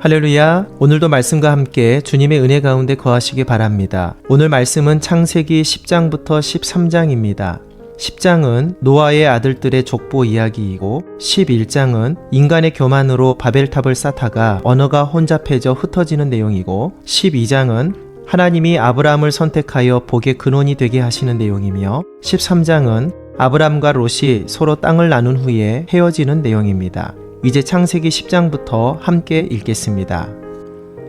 할렐루야. 오늘도 말씀과 함께 주님의 은혜 가운데 거하시기 바랍니다. 오늘 말씀은 창세기 10장부터 13장입니다. 10장은 노아의 아들들의 족보 이야기이고 11장은 인간의 교만으로 바벨탑을 쌓다가 언어가 혼잡해져 흩어지는 내용이고 12장은 하나님이 아브라함을 선택하여 복의 근원이 되게 하시는 내용이며 13장은 아브람과 롯이 서로 땅을 나눈 후에 헤어지는 내용입니다. 이제 창세기 10장부터 함께 읽겠습니다.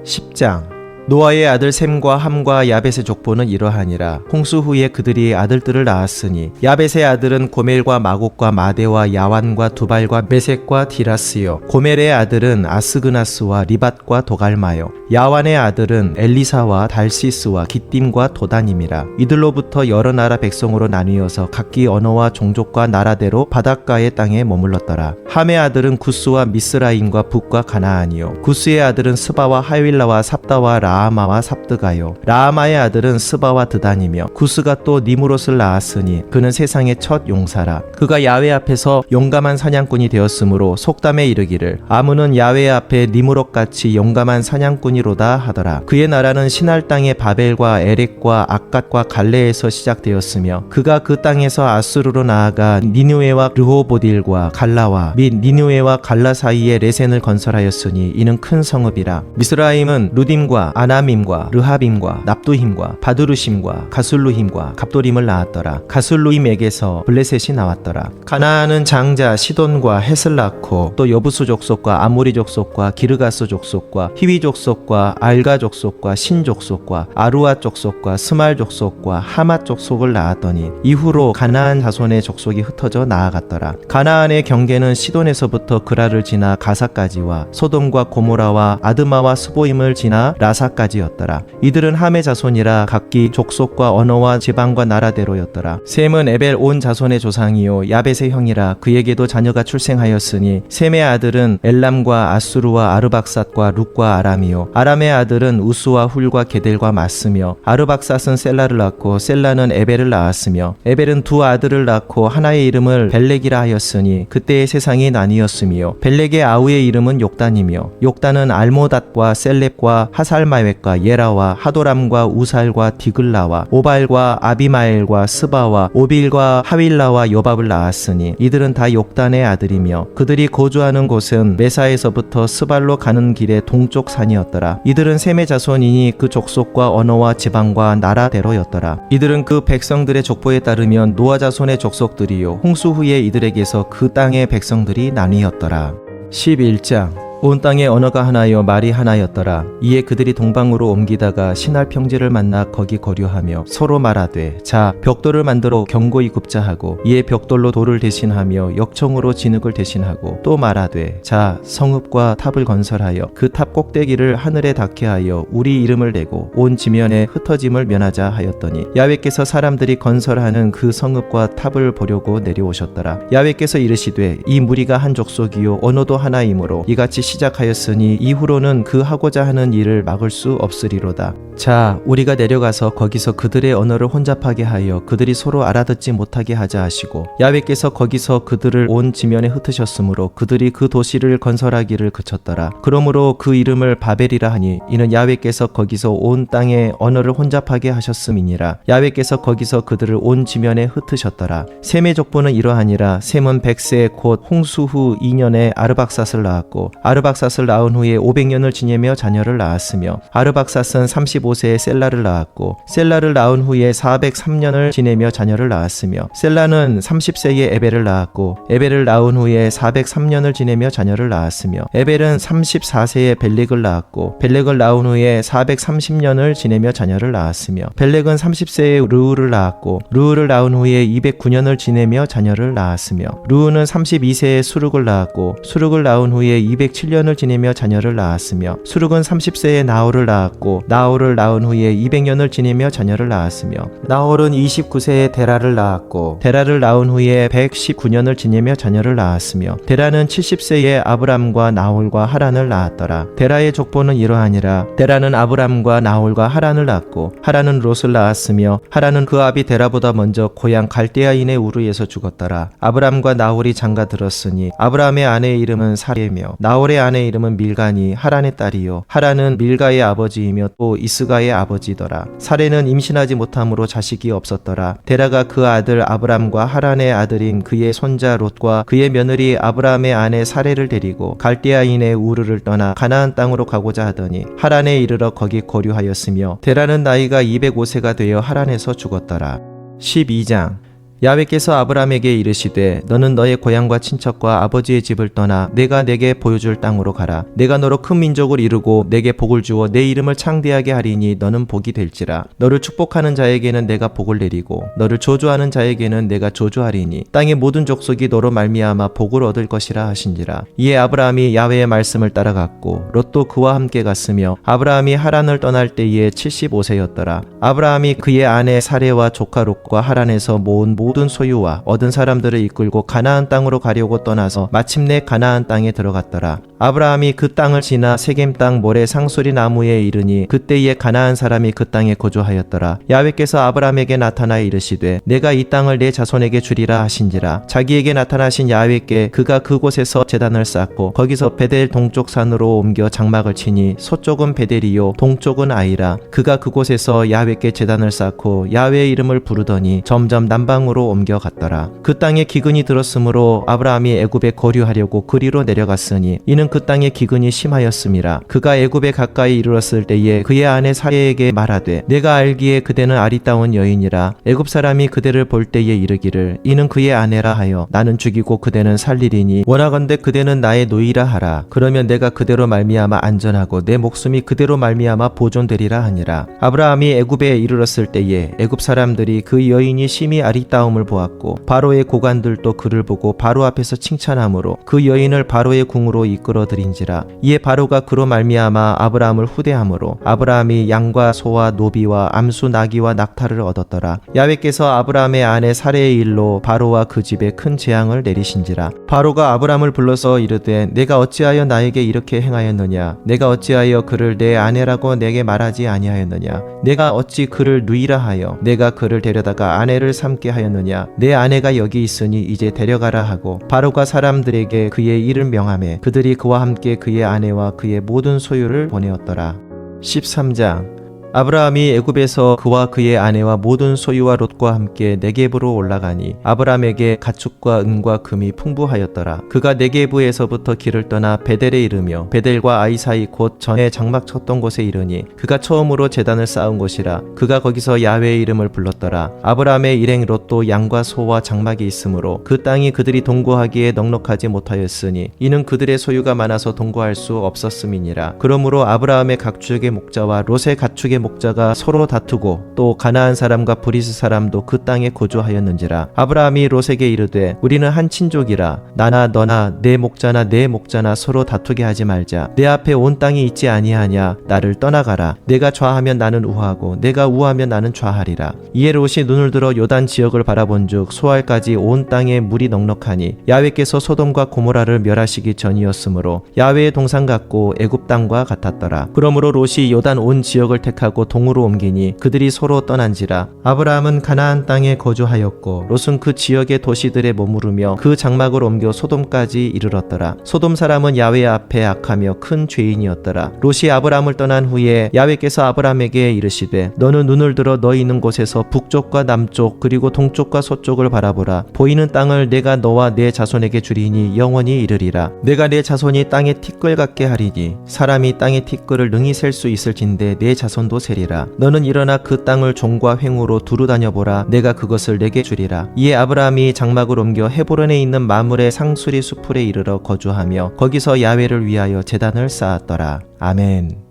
10장 노아의 아들 셈과 함과 야벳의 족보는 이러하니라. 홍수 후에 그들이 아들들을 낳았으니 야벳의 아들은 고멜과 마곡과 마대와 야완과 두발과 메색과 디라스요. 고멜의 아들은 아스그나스와 리밧과 도갈마요. 야완의 아들은 엘리사와 달시스와 기띔과 도다님이라. 이들로부터 여러 나라 백성으로 나뉘어서 각기 언어와 종족과 나라대로 바닷가의 땅에 머물렀더라. 함의 아들은 구스와 미스라임과 북과 가나안이요. 구스의 아들은 스바와 하윌라와 삽다와 라 아마와 삽드가요. 라아마의 아들은 스바와 드단이며 구스가 또 니무롯을 낳았으니 그는 세상의 첫 용사라. 그가 야외 앞에서 용감한 사냥꾼이 되었으므로 속담에 이르기를 아무는 야외 앞에 니무롯같이 용감한 사냥꾼이로다 하더라. 그의 나라는 신할 땅의 바벨과 에렉과 악갓과 갈레에서 시작되었으며 그가 그 땅에서 아수르로 나아가 니누에와 르호보딜과 갈라와 및 니누에와 갈라 사이에 레센을 건설하였으니 이는 큰 성읍이라. 미스라임은 루딤과 아나밈과 르하빔과 납두힘과 바두르심과 가술루힘과 갑도림을 낳았더라. 가술루임에게서 블레셋이 나왔더라. 가나안은 장자 시돈과 낳고 또 여부수 족속과 아모리 족속과 기르가스 족속과 히위 족속과 알가 족속과 신 족속과 아루아 족속과 스말 족속과 하맛 족속을 낳았더니 이후로 가나안 자손의 족속이 흩어져 나아갔더라. 가나안의 경계는 시돈에서부터 그라를 지나 가사까지와 소돔과 고모라와 아드마와 스보임을 지나 라사 까지였더라. 이들은 함의 자손이라 각기 족속과 언어와 지방과 나라대로였더라. 셈은 에벨 온 자손의 조상이요 야벳의 형이라 그에게도 자녀가 출생하였으니 셈의 아들은 엘람과 아수르와 아르박삿과 룩과 아람이요. 아람의 아들은 우스와 훌과 게델과 마스며 아르박삿은 셀라를 낳고 셀라는 에벨을 낳았으며 에벨은 두 아들을 낳고 하나의 이름을 벨렉이라 하였으니 그때의 세상이 나뉘었으며 벨렉의 아우의 이름은 욕단이며 욕단은 알모닷과 셀렙과 하살마 웻과 예라와 하도람과 우살과 디글라와 오발과 아비마엘과 스바와 오빌과 하윌라와 요밥을 낳았으니 이들은 다 욕단의 아들이며 그들이 거주하는 곳은 메사에서부터 스발로 가는 길의 동쪽 산이었더라. 이들은 셈의 자손이니 그 족속과 언어와 지방과 나라대로였더라. 이들은 그 백성들의 족보에 따르면 노아 자손의 족속들이요. 홍수 후에 이들에게서 그 땅의 백성들이 나뉘었더라. 11장 온 땅의 언어가 하나여 말이 하나였더라. 이에 그들이 동방으로 옮기다가 신할 평지를 만나 거기 거류하며 서로 말하되 자 벽돌을 만들어 경고히 굽자 하고 이에 벽돌로 돌을 대신하며 역청으로 진흙을 대신하고 또 말하되 자 성읍과 탑을 건설하여 그 탑 꼭대기를 하늘에 닿게 하여 우리 이름을 내고 온 지면에 흩어짐을 면하자 하였더니 야외께서 사람들이 건설하는 그 성읍과 탑을 보려고 내려오셨더라. 야외께서 이르시되 이 무리가 한 족속이요 언어도 하나이므로 이같이 시작하였으니 이후로는 그 하고자 하는 일을 막을 수 없으리로다. 자, 우리가 내려가서 거기서 그들의 언어를 혼잡하게 하여 그들이 서로 알아듣지 못하게 하자 하시고 야외께서 거기서 그들을 온 지면에 흩으셨으므로 그들이 그 도시를 건설하기를 그쳤더라. 그러므로 그 이름을 바벨이라 하니 이는 야외께서 거기서 온 땅의 언어를 혼잡하게 하셨음이니라. 야외께서 거기서 그들을 온 지면에 흩으셨더라. 셈의 족보는 이러하니라. 셈은 백세 곧 홍수 후 2년에 아르박삿을 낳았고 아르 박삿을 낳은 후에 500년을 지내며 자녀를 낳았으며 아르박삿은 35세에 셀라를 낳았고 셀라를 낳은 후에 403년을 지내며 자녀를 낳았으며 셀라는 30세에 에벨을 낳았고 에벨을 낳은 후에 403년을 지내며 자녀를 낳았으며 에벨은 34세에 벨렉을 낳았고 벨렉을 낳은 후에 430년을 지내며 자녀를 낳았으며 벨렉은 30세에 르우를 낳았고 르우를 낳은 후에 209년을 지내며 자녀를 낳았으며 르우는 32세에 수룩을 낳았고 수룩을 낳은 후에 207 년을 지내며 자녀를 낳았으며 수룩은 30세에 나홀을 낳았고 나홀을 낳은 후에 200년을 지내며 자녀를 낳았으며 나홀은 29세에 데라를 낳았고 데라를 낳은 후에 119년을 지내며 자녀를 낳았으며 데라는 70세에 아브람과 나홀과 하란을 낳았더라. 데라의 족보는 이러하니라. 데라는 아브람과 나홀과 하란을 낳았고 하란은 롯을 낳았으며 하란은 그 아비 데라보다 먼저 고향 갈대아인의 우르에서 죽었더라. 아브람과 나홀이 장가 들었으니 아브람의 아내의 이름은 사레며 나홀의 그의 아내 이름은 밀가니 하란의 딸이요. 하란은 밀가의 아버지이며 또 이스가의 아버지더라. 사례는 임신하지 못함으로 자식이 없었더라. 데라가 그 아들 아브람과 하란의 아들인 그의 손자 롯과 그의 며느리 아브람의 아내 사례를 데리고 갈대아인의 우르를 떠나 가나안 땅으로 가고자 하더니 하란에 이르러 거기 거류하였으며 데라는 나이가 205세가 되어 하란에서 죽었더라. 12장 야훼께서 아브람에게 이르시되 너는 너의 고향과 친척과 아버지의 집을 떠나 내가 내게 보여줄 땅으로 가라. 내가 너로 큰 민족을 이루고 내게 복을 주어 내 이름을 창대하게 하리니 너는 복이 될지라. 너를 축복하는 자에게는 내가 복을 내리고 너를 조주하는 자에게는 내가 조주하리니 땅의 모든 족속이 너로 말미암아 복을 얻을 것이라 하신지라. 이에 아브라함이 야훼의 말씀을 따라갔고 롯도 그와 함께 갔으며 아브라함이 하란을 떠날 때에 75세였더라. 아브라함이 그의 아내 사레와 조카 롯과 하란에서 모은 모든 소유와 얻은 사람들을 이끌고 가나안 땅으로 가려고 떠나서 마침내 가나안 땅에 들어갔더라. 아브라함이 그 땅을 지나 세겜 땅 모래 상수리 나무에 이르니 그때에 가나안 사람이 그 땅에 거주하였더라. 야훼께서 아브라함에게 나타나 이르시되 내가 이 땅을 내 자손에게 주리라 하신지라. 자기에게 나타나신 야훼께 그가 그곳에서 제단을 쌓고 거기서 베델 동쪽 산으로 옮겨 장막을 치니 서쪽은 베델이요 동쪽은 아이라. 그가 그곳에서 야훼께 제단을 쌓고 야훼의 이름을 부르더니 점점 남방으로 옮겨갔더라. 그 땅에 기근이 들었으므로 아브라함이 애굽에 거류하려고 그리로 내려갔으니 이는 그 땅에 기근이 심하였음이라. 그가 애굽에 가까이 이르렀을 때에 그의 아내 사례에게 말하되 내가 알기에 그대는 아리따운 여인이라 애굽 사람이 그대를 볼 때에 이르기를 이는 그의 아내라 하여 나는 죽이고 그대는 살리리니 원하건대 그대는 나의 노이라 하라. 그러면 내가 그대로 말미암아 안전하고 내 목숨이 그대로 말미암아 보존되리라 하니라. 아브라함이 애굽에 이르렀을 때에 애굽 사람들이 그 여인이 심히 아리따 움을 보았고 바로의 고관들도 그를 보고 바로 앞에서 칭찬하므로 그 여인을 바로의 궁으로 이끌어 들인지라 이에 바로가 그로 말미암아 아브라함을 후대함으로 아브라함이 양과 소와 노비와 암수 나귀와 낙타를 얻었더라. 야훼께서 아브라함의 아내 사레의 일로 바로와 그 집에 큰 재앙을 내리신지라. 바로가 아브라함을 불러서 이르되 내가 어찌하여 나에게 이렇게 행하였느냐? 내가 어찌하여 그를 내 아내라고 내게 말하지 아니하였느냐? 내가 어찌 그를 누이라 하여? 내가 그를 데려다가 아내를 삼게 하였느냐 내 아내가 여기 있으니 이제 데려가라 하고 바로가 사람들에게 그의 이를 명함에 그들이 그와 함께 그의 아내와 그의 모든 소유를 보내었더라. 13장 아브라함이 애굽에서 그와 그의 아내와 모든 소유와 롯과 함께 네겝으로 올라가니 아브라함에게 가축과 은과 금이 풍부하였더라. 그가 네겝에서부터 길을 떠나 베델에 이르며 베델과 아이 사이 곧 전에 장막 쳤던 곳에 이르니 그가 처음으로 제단을 쌓은 곳이라. 그가 거기서 야훼의 이름을 불렀더라. 아브라함의 일행 롯도 양과 소와 장막이 있으므로 그 땅이 그들이 동거하기에 넉넉하지 못하였으니 이는 그들의 소유가 많아서 동거할 수 없었음이니라. 그러므로 아브라함의 각축의 목자와 롯의 가축의 목자가 서로 다투고 또 가나안 사람과 브리스 사람도 그 땅에 거주하였는지라 아브라함이 롯에게 이르되 우리는 한 친족이라 나나 너나 내 목자나 내 목자나 서로 다투게 하지 말자. 내 앞에 온 땅이 있지 아니하냐? 나를 떠나가라. 내가 좌하면 나는 우하고 내가 우하면 나는 좌하리라. 이에 롯이 눈을 들어 요단 지역을 바라본즉 소알까지 온 땅에 물이 넉넉하니 야훼께서 소돔과 고모라를 멸하시기 전이었으므로 야훼의 동상 같고 애굽 땅과 같았더라. 그러므로 롯이 요단 온 지역을 택하고 하고 동으로 옮기니 그들이 서로 떠난지라. 아브라함은 가나안 땅에 거주하였고 롯은 그 지역의 도시들에 머무르며 그 장막을 옮겨 소돔까지 이르렀더라. 소돔 사람은 야훼 앞에 악하며 큰 죄인이었더라. 롯이 아브라함을 떠난 후에 야훼께서 아브라함에게 이르시되 너는 눈을 들어 너 있는 곳에서 북쪽과 남쪽 그리고 동쪽과 서쪽을 바라보라. 보이는 땅을 내가 너와 내 자손에게 주리니 영원히 이르리라. 내가 내 자손이 땅에 티끌 같게 하리니 사람이 땅의 티끌을 능히 셀 수 있을진데 내 자손도 세리라. 너는 일어나 그 땅을 종과 횡으로 두루 다녀보라. 내가 그것을 내게 주리라. 이에 아브라함이 장막을 옮겨 헤보론에 있는 마물의 상수리 수풀에 이르러 거주하며 거기서 야훼를 위하여 제단을 쌓았더라. 아멘.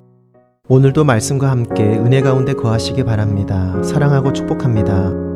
오늘도 말씀과 함께 은혜 가운데 거하시기 바랍니다. 사랑하고 축복합니다